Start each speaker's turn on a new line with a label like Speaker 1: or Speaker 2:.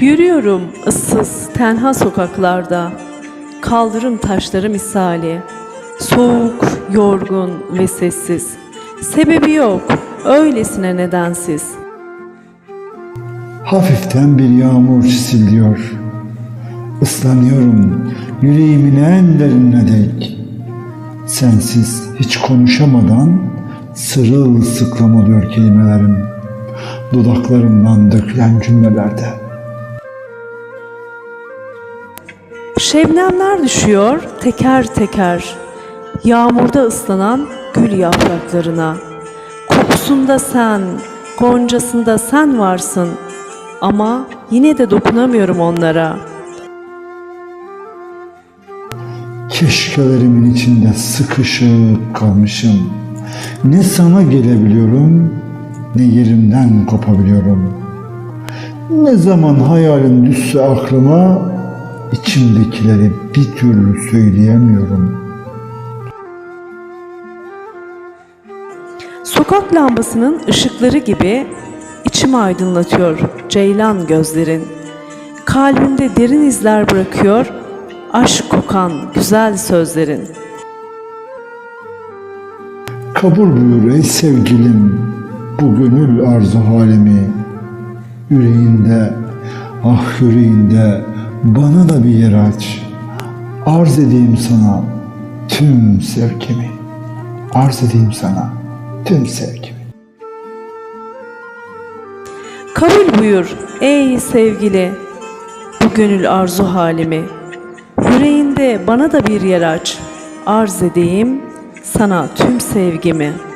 Speaker 1: Yürüyorum ıssız, tenha sokaklarda, kaldırım taşları misali. Soğuk, yorgun ve sessiz. Sebebi yok, öylesine nedensiz.
Speaker 2: Hafiften bir yağmur çisiliyor. Islanıyorum yüreğimin en derinine dek. Sensiz hiç konuşamadan sırılsıklam oluyor kelimelerim. Dudaklarımdan dökülen cümlelerde.
Speaker 1: Şebnemler düşüyor teker teker. Yağmurda ıslanan gül yapraklarına. Kokusunda sen, goncasında sen varsın. Ama yine de dokunamıyorum onlara.
Speaker 2: Keşkelerimin içinde sıkışıp kalmışım. Ne sana gelebiliyorum, ne yerimden kopabiliyorum. Ne zaman hayalim düşse aklıma, içimdekileri bir türlü söyleyemiyorum.
Speaker 1: Sokak lambasının ışıkları gibi içimi aydınlatıyor ceylan gözlerin. Kalbimde derin izler bırakıyor aşk kokan güzel sözlerin.
Speaker 2: Kabul buyur ey sevgilim, bu gönül arzu halimi. Yüreğinde, ah yüreğinde bana da bir yer aç. Arz edeyim sana tüm sevgimi. Arz edeyim sana tüm sevgimi.
Speaker 1: Kabul buyur ey sevgili bu gönül arzu halimi. Yüreğinde bana da bir yer aç. Arz edeyim sana tüm sevgimi.''